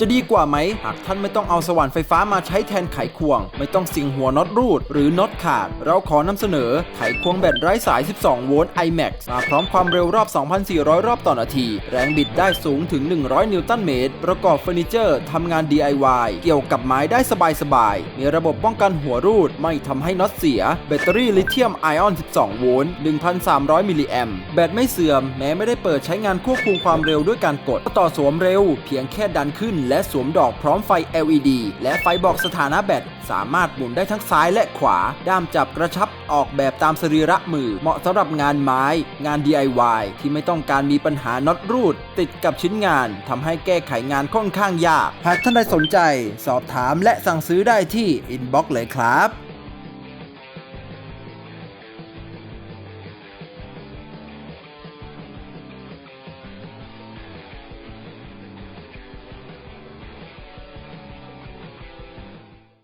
จะดีกว่าไหม หากท่านไม่ต้องเอาสว่านไฟฟ้ามาใช้แทนไขควง ไม่ต้องเสียงหัวน็อตรูด หรือน็อตขาด เราขอนำเสนอไขควงแบตไร้สาย 12 โวลต์ iMax มาพร้อมความเร็วรอบ 2,400 รอบต่อนาที แรงบิดได้สูงถึง 100 นิวตันเมตร ประกอบเฟอร์นิเจอร์ทำงาน DIY เกี่ยวกับไม้ได้สบายๆ มีระบบป้องกันหัวรูด ไม่ทำให้น็อตเสีย แบตเตอรี่ลิเธียมไอออน 12 โวลต์ 1,300 มิลลิแอมป์ แบตไม่เสื่อม แม้ไม่ได้เปิดใช้งานควบคุมความเร็วด้วยการกด ต่อสวมเร็ว เพียงแค่ดันขึ้นและสวมดอกพร้อมไฟ LED และไฟบอกสถานะแบต สามารถหมุนได้ทั้งซ้ายและขวา ด้ามจับกระชับออกแบบตามสรีระมือ เหมาะสำหรับงานไม้ งาน DIY ที่ไม่ต้องการมีปัญหาน็อตรูด ติดกับชิ้นงานทำให้แก้ไขงานค่อนข้างยาก หากท่านใดสนใจ สอบถามและสั่งซื้อได้ที่อินบ็อกซ์เลยครับ